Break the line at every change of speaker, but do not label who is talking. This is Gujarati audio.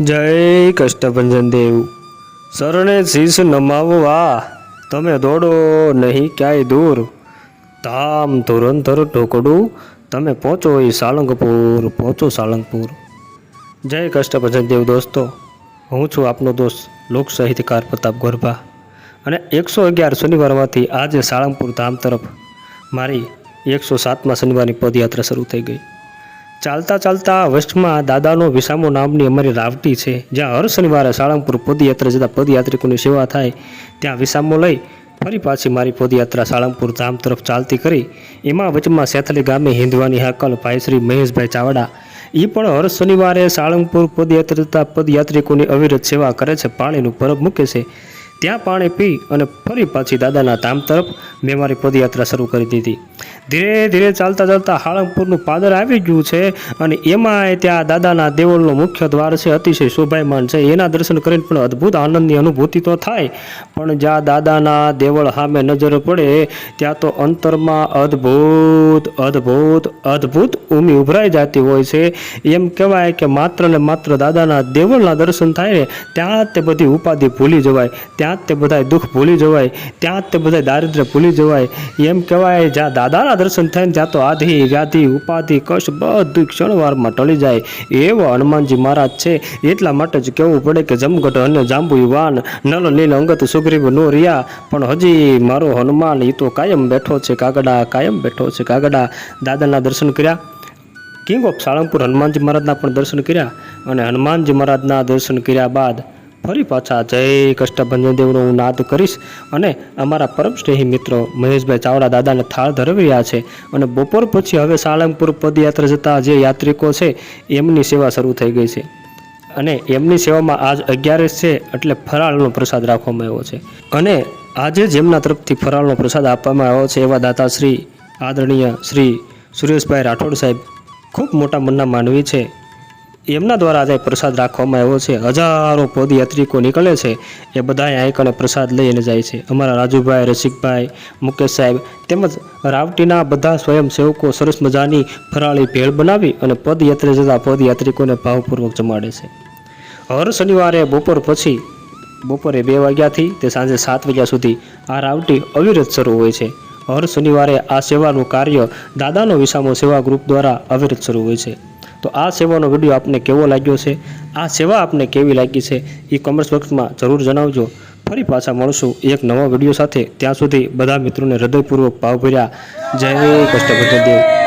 જય કષ્ટભંજન દેવ. શરણે શીશ નમાવવા, તમે દોડો નહીં ક્યાંય દૂર. ધામ ધુરંધર ઢોકડું, તમે પહોંચો એ સાળંગપુર, પહોંચો સાળંગપુર. જય કષ્ટભંજન દેવ દોસ્તો, હું છું આપનો દોસ્ત લોક સાહિત્યકાર પ્રતાપ ગોરભા. અને એકસો અગિયાર શનિવારમાંથી આજે સાળંગપુર ધામ તરફ મારી એકસો સાતમા શનિવારની પદયાત્રા શરૂ થઈ ગઈ. ચાલતા ચાલતા વચમાં દાદાનો વિસામો નામની અમારી રાવટી છે. જ્યાં હર શનિવારે સાળંગપુર પદયાત્રા જતા પદયાત્રિકોની સેવા થાય, ત્યાં વિસામો લઈ ફરી પાછી મારી પદયાત્રા સાળંગપુર ધામ તરફ ચાલતી કરી. એમાં વચમાં સેથલી ગામે હિંદવાની હાકલ ભાઈશ્રી મહેશભાઈ ચાવડા. એ પણ હર શનિવારે સાળંગપુર પદયાત્રા જતા પદયાત્રિકોની અવિરત સેવા કરે છે, પાણીનું પરબ મૂકે છે. ત્યાં પાણી પી અને ફરી પાછી દાદાના ધામ તરફ મેં મારી પદયાત્રા શરૂ કરી દીધી. ધીરે ધીરે ચાલતા ચાલતા હાળંગપુરનું પાદર આવી ગયું છે અને એમાંય ત્યાં દાદાના દેવળનો મુખ્ય દ્વાર છે, અતિશય શોભાયમાન છે. એના દર્શન કરીને પણ અદ્ભુત આનંદની અનુભૂતિ તો થાય, પણ જ્યાં દાદાના દેવળ સામે નજર પડે, ત્યાં તો અંતરમાં અદ્ભુત અદ્ભુત અદ્ભુત ઉમી ઉભરાઈ જતી હોય છે. એમ કહેવાય કે માત્ર ને માત્ર દાદાના દેવળના દર્શન થાય ને, ત્યાં તે બધી ઉપાધિ ભૂલી જવાય. ત્યાં જ તે બધાય દુઃખ ભૂલી જવાય, ત્યાં જ તે બધાય દારિદ્ર્ય ભૂલી જવાય. એમ કહેવાય, જ્યાં દાદાના દર્શન થાય ત્યાં તો આધિ, વ્યાધિ, ઉપાધિ કશ બધું ક્ષણવારમાં ટળી જાય. એવો હનુમાનજી મહારાજ છે, એટલા માટે જ કહેવું પડે કે જમગઢ અને જાંબુ વાન નલ નીલ, અંગત, સુગ્રીવ, નો રિયા. પણ હજી મારો હનુમાન એ તો કાયમ બેઠો છે, કાગડા, કાયમ બેઠો છે, કાગડા. દાદાના દર્શન કર્યા. કિંગ ઓફ સાળંગપુર હનુમાનજી મહારાજના પણ દર્શન કર્યા. અને હનુમાનજી મહારાજના દર્શન કર્યા બાદ ફરી પાછા જય કષ્ટભંજન દેવનો હું નાદ કરીશ અને અમારા પરમ સ્નેહી મિત્રો મહેશભાઈ ચાવડા દાદાને થાળ ધરવી રહ્યા છે અને બપોર પછી હવે સાળંગપુર પદયાત્રા જતા જે યાત્રિકો છે એમની સેવા શરૂ થઈ ગઈ છે. અને એમની સેવામાં આજ અગિયારસ છે એટલે ફરાળનો પ્રસાદ રાખવામાં આવ્યો છે. અને આજે જેમના તરફથી ફરાળનો પ્રસાદ આપવામાં આવ્યો છે એવા દાતા શ્રી આદરણીય શ્રી સુરેશભાઈ રાઠોડ સાહેબ ખૂબ મોટા મનના માનવી છે. એમના દ્વારા આજે પ્રસાદ રાખવામાં આવ્યો છે. હજારો પદયાત્રિકો નીકળે છે. એ બધાએ અહીં પ્રસાદ લઈને જાય છે. અમારા રાજુભાઈ, રસિકભાઈ, મુકેશ સાહેબ તેમજ રાવટીના બધા સ્વયંસેવકો સરસ મજાની ફરાળી ભેળ બનાવી અને પદયાત્રા જતા પદયાત્રિકોને ભાવપૂર્વક જમાડે છે. હર શનિવારે બપોર પછી, બપોરે બે વાગ્યાથી તે સાંજે સાત વાગ્યા સુધી આ રાવટી અવિરત શરૂ હોય છે. હર શનિવારે આ સેવાનું કાર્ય દાદાનો વિસામો સેવા ગ્રુપ દ્વારા અવિરત શરૂ હોય છે. તો આ સેવાનો વીડિયો આપને કેવો લાગ્યો છે? આ સેવા આપને કેવી લાગી છે? એ કોમર્સ બોક્સમાં જરૂર જણાવજો. ફરી પાછા મળશું એક નવા વીડિયો સાથે. ત્યાં સુધી બધા મિત્રોને હૃદયપૂર્વક ભાવભર્યા જય કષ્ટભદ્ર દેવ